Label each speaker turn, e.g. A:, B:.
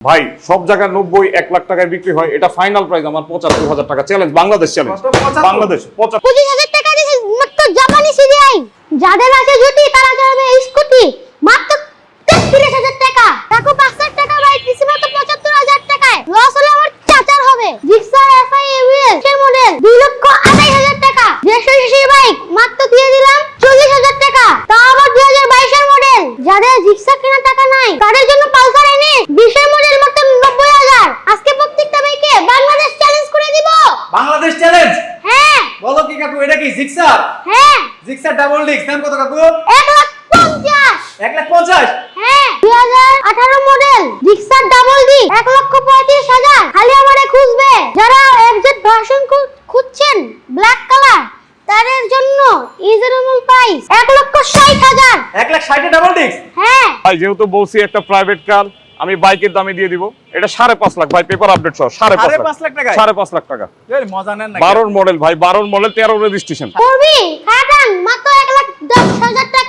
A: ভাই সব জায়গায় নব্বই এক লাখ টাকায় বিক্রি হয় এটা ফাইনাল প্রাইস আমার পঁচাত্তর হাজার টাকা চ্যালেঞ্জ বাংলাদেশ চ্যালেঞ্জ বাংলাদেশ
B: পঁচিশ হাজার টাকা দিয়েছে মাত্র জাপানি সিরিয়াই যাদের আছে জুটি তারা চালাবে স্কুটি মাত্র তেত্রিশ হাজার টাকা। দেখো পাঁচ হাজার টাকা ভাই মাত্র পঁচাত্তর হাজার টাকায়। লস হলে আমার চাচার হবে। জিক্সার এফআই মডেল দুই লক্ষ আড়াই হাজার টাকা। দেড়শো সিসি বাইক মাত্র দিয়ে দিলাম চল্লিশ হাজার টাকা। তা আবার দুই হাজার বাইশের মডেল যাদের জিক্সার কেনার টাকা নাই তাদের জন্য পালসার এনে বিশের মডেল মাত্র নব্বই হাজার আজকে প্রত্যেকটা বাইকে বাংলাদেশ চ্যালেঞ্জ করে দিব
C: বাংলাদেশ চ্যালেঞ্জ
B: হ্যাঁ।
C: বলো কি কাকু এটা কি জিক্সার
B: হ্যাঁ।
C: জিক্সার ডাবল ডিস্ক দাম কত কাকু?
B: এক লাখ পঞ্চাশ।
C: এক লাখ পঞ্চাশ?
B: হ্যাঁ। দুই হাজার আঠারো মডেল জিক্সার ডাবল ডি এক লক্ষ পঁয়ত্রিশ হাজার। খালি আমারে খুঁজবে। যারা এক্সেট ভার্সন খুঁজছেন ব্ল্যাক কালার তাদের জন্য রিজনেবল প্রাইস এক লক্ষ ষাট হাজার।
C: এক লাখ ষাটে ডাবল ডিস্ক
B: হ্যাঁ।
A: ভাই যেহেতু বলছি একটা প্রাইভেট কার আমি বাইকের দামে দিয়ে দিব। এটা সাড়ে পাঁচ লাখ ভাই পেপার আপডেট সহ সাড়ে পাঁচ
C: লাখ। টাকা
A: সাড়ে পাঁচ লাখ টাকা।
C: এই মজা নেন
A: বারোর মডেল ভাই বারোর মডেল তেরো রেজিস্ট্রেশন
B: করবি মাত্র এক লাখ দশ হাজার টাকা